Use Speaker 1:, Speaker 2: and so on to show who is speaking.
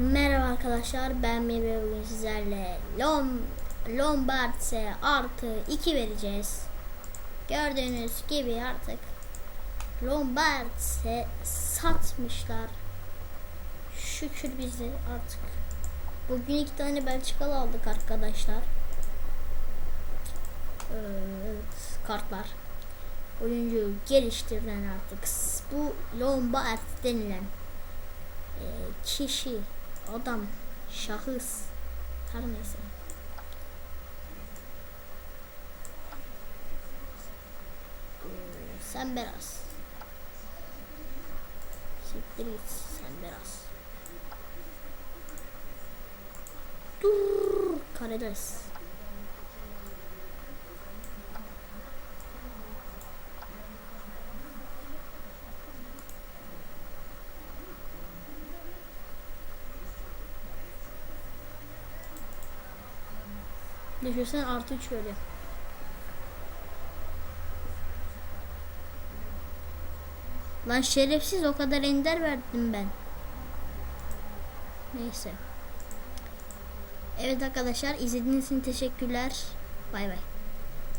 Speaker 1: Merhaba arkadaşlar ben Mebe bugün sizlerle Lom Lombardse artı 2 vereceğiz. Gördüğünüz gibi artık Lombardse satmışlar. Şükür bizi artık. Bugün iki tane Belçikalı aldık arkadaşlar. Evet kartlar. Oyuncu geliştirilen artık bu Lombard denilen e, kişi, adam, şahıs, her neyse. Ee, Sen biraz. Siktir git sen biraz. Dur Karides. Düşünsen artı 3 veriyor. Lan şerefsiz o kadar ender verdim ben. Neyse. Evet arkadaşlar izlediğiniz için teşekkürler. Bay bay.